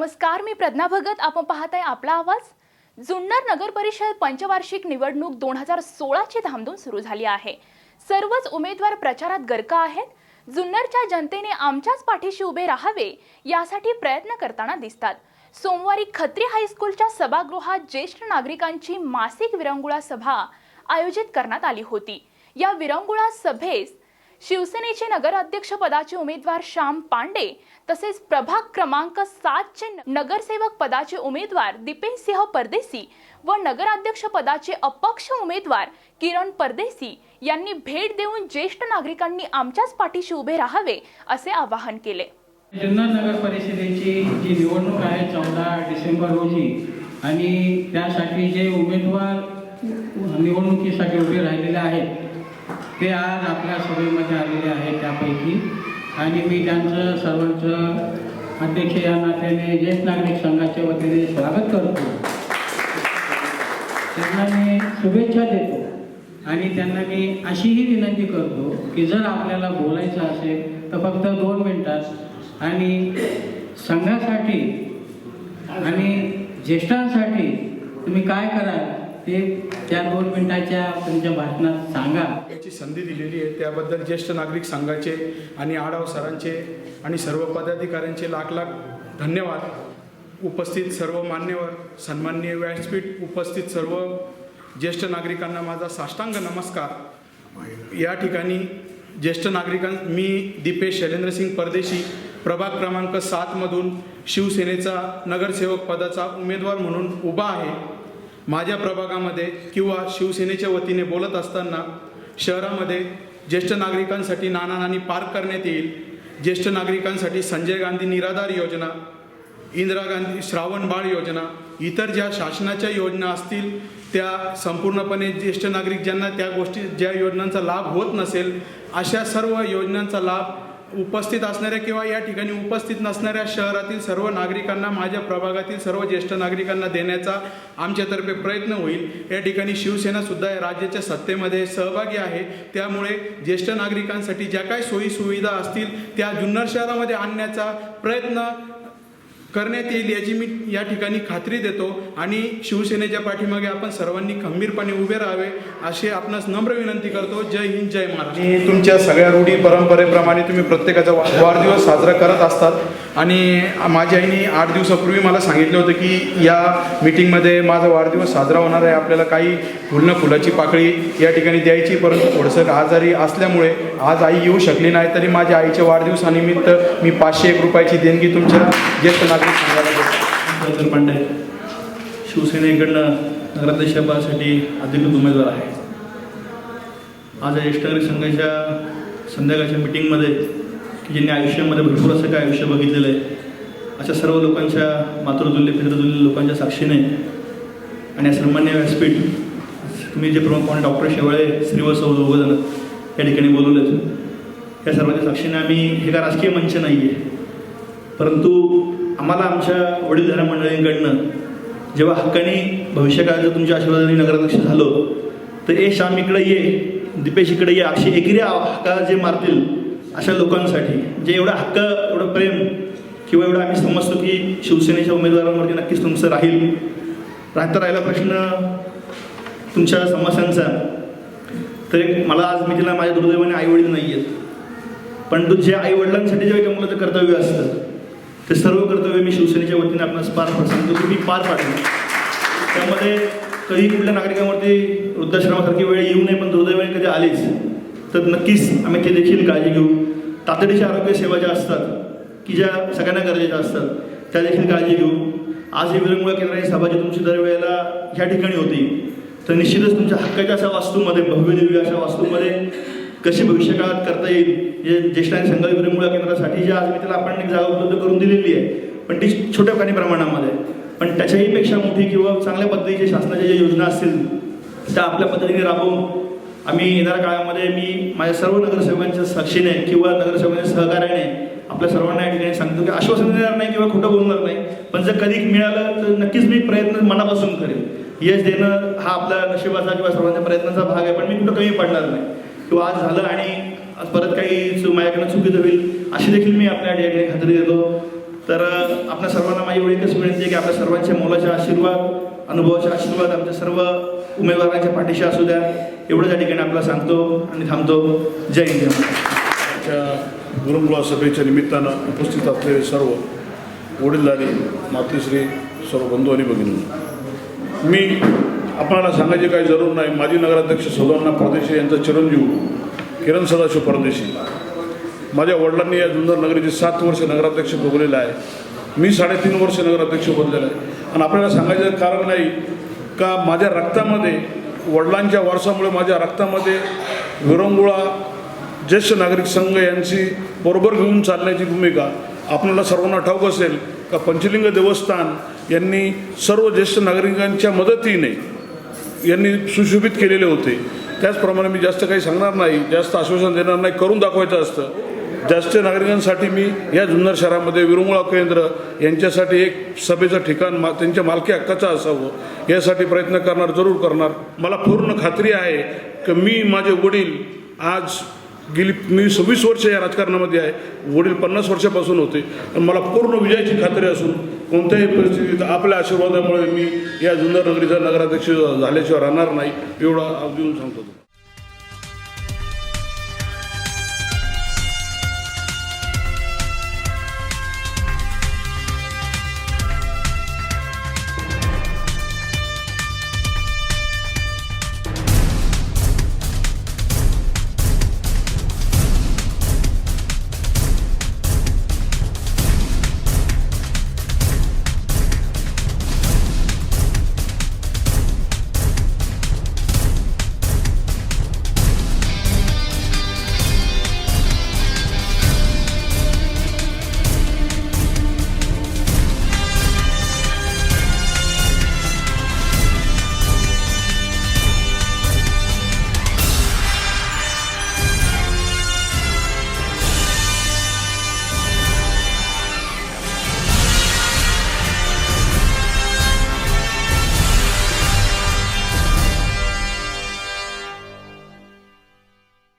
नमस्कार मी प्रज्ञा भगत. आपण पाहत आहे आपला आवाज. जुन्नर नगर परिषद पंचवार्षिक निवडणूक दोन हजार सोळाची धामधूम सुरू झाली आहे. सर्वच उमेदवार प्रचारात गर्क आहेत. जुन्नरच्या जनतेने आमच्याच पाठीशी उभे राहावे यासाठी प्रयत्न करताना दिसतात. सोमवारी खत्री हायस्कूलच्या सभागृहात ज्येष्ठ नागरिकांची मासिक विरंगुळा सभा आयोजित करण्यात आली होती. या विरंगुळा सभेस शिवसेनेचे नगराध्यक्ष पदाचे उमेदवार श्याम पांडे तसेच प्रभाग क्रमांक सातचे नगरसेवक पदाचे उमेदवार दीपेश सिंह परदेसी व नगराध्यक्ष पदाचे अपक्ष उमेदवार किरण परदेसी यांनी भेट देऊन ज्येष्ठ नागरिकांनी आमच्याच पाठीशी उभे राहावे असे आवाहन केले. जुन्नर नगर परिषदेची जी निवडणूक आहे चौदा डिसेंबर रोजी आणि त्यासाठी जे उमेदवार निवडणुकीसाठी उभे राहिलेले आहेत ते आज आपल्या सभेमध्ये आलेले आहेत त्यापैकी. आणि मी त्यांचं सर्वांचं अध्यक्ष या नात्याने ज्येष्ठ नागरिक संघाच्या वतीने स्वागत करतो. त्यांना मी शुभेच्छा देतो. आणि त्यांना मी अशीही विनंती करतो की जर आपल्याला बोलायचं असेल तर फक्त दोन मिनिटात आणि संघासाठी आणि ज्येष्ठांसाठी तुम्ही काय कराल? ते त्या दोन मिनिटाच्या तुमच्या भाषणात सांगा. याची संधी दिलेली आहे. त्याबद्दल ज्येष्ठ नागरिक संघाचे आणि आढाव सरांचे आणि सर्व पदाधिकाऱ्यांचे लाख लाख धन्यवाद. उपस्थित सर्व मान्यवर सन्माननीय व्यासपीठ उपस्थित सर्व ज्येष्ठ नागरिकांना माझा साष्टांग नमस्कार. या ठिकाणी ज्येष्ठ नागरिकां मी दीपेश शैलेंद्रसिंग परदेशी प्रभाग क्रमांक सातमधून शिवसेनेचा नगरसेवक पदाचा उमेदवार म्हणून उभा आहे. माझ्या प्रभागामध्ये किंवा शिवसेनेच्या वतीने बोलत असताना शहरामध्ये ज्येष्ठ नागरिकांसाठी नाना नानी पार्क करण्यात येईल ज्येष्ठ नागरिकांसाठी संजय गांधी निराधार योजना इंदिरा गांधी श्रावण बाळ योजना इतर ज्या शासनाच्या योजना असतील त्या संपूर्णपणे ज्येष्ठ नागरिक ज्यांना त्या गोष्टी ज्या योजनांचा लाभ होत नसेल अशा सर्व योजनांचा लाभ उपस्थित असणाऱ्या किंवा या ठिकाणी उपस्थित नसणाऱ्या शहरातील सर्व नागरिकांना माझ्या प्रभागातील सर्व ज्येष्ठ नागरिकांना देण्याचा आमच्यातर्फे प्रयत्न होईल. या ठिकाणी शिवसेना सुद्धा या राज्याच्या सत्तेमध्ये सहभागी आहे. त्यामुळे ज्येष्ठ नागरिकांसाठी ज्या काही सोयी सुविधा असतील त्या जुन्नर शहरामध्ये आणण्याचा प्रयत्न करण्यात येईल याची मी या ठिकाणी खात्री देतो. आणि शिवसेनेच्या पाठीमागे आपण सर्वांनी खंबीरपणे उभे राहावे अशी आपणास नम्र विनंती करतो. जय हिंद जय महाराष्ट्र. तुमच्या सगळ्या रूढी परंपरेप्रमाणे तुम्ही प्रत्येकाचा वाढदिवस साजरा करत असतात. आणि माझ्या आईने आठ दिवसापूर्वी मला सांगितलं होतं की या मीटिंगमध्ये माझा वाढदिवस साजरा होणार आहे. आपल्याला काही फुलनं फुलाची पाकळी या ठिकाणी द्यायची परंतु थोडंसं आजारी असल्यामुळे आज आई येऊ शकली नाही. तरी माझ्या आईच्या वाढदिवसानिमित्त मी पाचशे एक रुपयाची देणगी तुमच्या ज्येष्ठ नागरिक संघाला पांडे शिवसेनेकडनं नगराध्यक्षपदासाठी अधिकृत उमेदवार आहे. आज ज्येष्ठ नागरिक संघाच्या संध्याकाळच्या मिटिंगमध्ये ज्यांनी आयुष्यामध्ये भरपूर असं काय आयुष्य बघितलेलं आहे अशा सर्व लोकांच्या मातृतुल्य पितृतुल्य लोकांच्या साक्षीने आणि या सन्मान्य व्यासपीठ तुम्ही जे प्रमुख पाहुणे डॉक्टर शेवाळे श्रीवत्सव दोघंजण या ठिकाणी बोलवले या सर्वांच्या साक्षीने आम्ही हे का राजकीय मंच नाही आहे परंतु आम्हाला आमच्या वडीलधाऱ्या मंडळींकडनं जेव्हा हक्काने भविष्यकाळ जर तुमच्या आशीर्वादाने नगराध्यक्ष झालो तर ए श्याम इकडे ये दीपेश इकडे ये अशी एकेरी हक्का जे मारतील अशा लोकांसाठी जे एवढं हक्क एवढं प्रेम किंवा एवढं आम्ही समजतो की शिवसेनेच्या उमेदवारांवरती नक्कीच तुमचं राहील. राहता राहिला प्रश्न तुमच्या समस्यांचा. तर एक मला आज मी तिला माझ्या दुर्दैवाने आईवडील नाही आहेत पण जे आई वडिलांसाठी जे मुलं मुलाचं कर्तव्य असतं ते सर्व कर्तव्य मी शिवसेनेच्या वतीने आपण पार पाड सांगतो की मी पार पाडले त्यामध्ये कधी कुठल्या नागरिकांवरती वृद्धाश्रमासारखी वेळ येऊ नये पण दुर्दैवाने कधी आलीच तर नक्कीच आम्ही ते देखील काळजी घेऊ. तातडीच्या आरोग्य सेवा ज्या असतात की ज्या सगळ्यांना गरजेच्या असतात त्या देखील काळजी घेऊ. आज ही विरंगुळा केंद्राची सभा जी तुमची दरवेळेला ह्या ठिकाणी होती. तर निश्चितच तुमच्या हक्काच्या अशा वास्तूमध्ये भव्य दिव्य अशा वास्तूमध्ये कशी भविष्यकाळात करता येईल जे ज्येष्ठ आणि संघ विरंगुळा केंद्रासाठी जी आज मी त्याला आपण एक जागा उपलब्ध करून दिलेली आहे पण ती छोट्या काही प्रमाणामध्ये. पण त्याच्याही पेक्षा मोठी किंवा चांगल्या पद्धतीच्या शासनाच्या ज्या योजना असतील त्या आपल्या पद्धतीने राबवून आम्ही येणाऱ्या काळामध्ये मी माझ्या सर्व नगरसेवकांच्या साक्षीने किंवा नगरसेवकांच्या सहकार्याने आपल्या सर्वांना या ठिकाणी सांगतो की आश्वासन देणार नाही किंवा खोटं बोलणार नाही. पण जर कधी मिळालं तर नक्कीच मी प्रयत्न मनापासून करेन. यश देणं हा आपला नशिबाचा किंवा सर्वांच्या प्रयत्नाचा भाग आहे पण मी कुठं कमी पडणार नाही. किंवा आज झालं आणि परत काही चु- माझ्याकडनं चुकीचं होईल अशी देखील मी आपल्या या ठिकाणी खात्री देतो. तर आपल्या सर्वांना माझी एवढी एकच विनंती आहे की आपल्या सर्वांच्या मोलाचे आशीर्वाद अनुभवाचे आशीर्वाद आमच्या सर्व उमेदवारांच्या पाठीशी असू द्या. एवढं त्या ठिकाणी आपल्याला सांगतो आणि थांबतो. जय हिंद. गुरुकुला सभेच्या निमित्तानं उपस्थित असलेले सर्व वडीलधारी मातृश्री सर्व बंधू आणि भगिनी. मी आपणाला सांगायची काही जरूर नाही. माजी नगराध्यक्ष सदांना परदेशी यांचा चिरंजीव किरण सदाशिव परदेशी. माझ्या वडिलांनी या जुन्नर नगरीचे सात वर्ष नगराध्यक्ष भोगलेलं आहे. मी साडेतीन वर्ष नगराध्यक्ष बनलेलो आहे. आणि आपल्याला सांगायचं कारण नाही का माझ्या रक्तामध्ये वडिलांच्या वारसामुळे माझ्या रक्तामध्ये विरंगुळा ज्येष्ठ नागरिक संघ यांची बरोबर घेऊन चालण्याची भूमिका आपल्याला सर्वांना ठाऊक असेल का पंचलिंग देवस्थान यांनी सर्व ज्येष्ठ नागरिकांच्या मदतीने यांनी सुशोभित केलेले होते. त्याचप्रमाणे मी जास्त काही सांगणार नाही जास्त आश्वासन देणार नाही करून दाखवायचं असतं. ज्येष्ठ नागरिकांसाठी मी या जुन्नर शहरामध्ये विरंगुळा केंद्र यांच्यासाठी एक सभेचं ठिकाण मा त्यांच्या मालकी हक्काचं असावं यासाठी प्रयत्न करणार जरूर करणार. मला पूर्ण खात्री आहे की मी माझे वडील आज गेली मी सव्वीस वर्ष या राजकारणामध्ये आहे वडील पन्नास वर्षापासून होते. आणि मला पूर्ण विजयाची खात्री असून कोणत्याही परिस्थितीत आपल्या आशीर्वादामुळे मी या जुन्नर नगरीचा नगराध्यक्ष झाल्याशिवाय राहणार नाही एवढा अगदी सांगतो.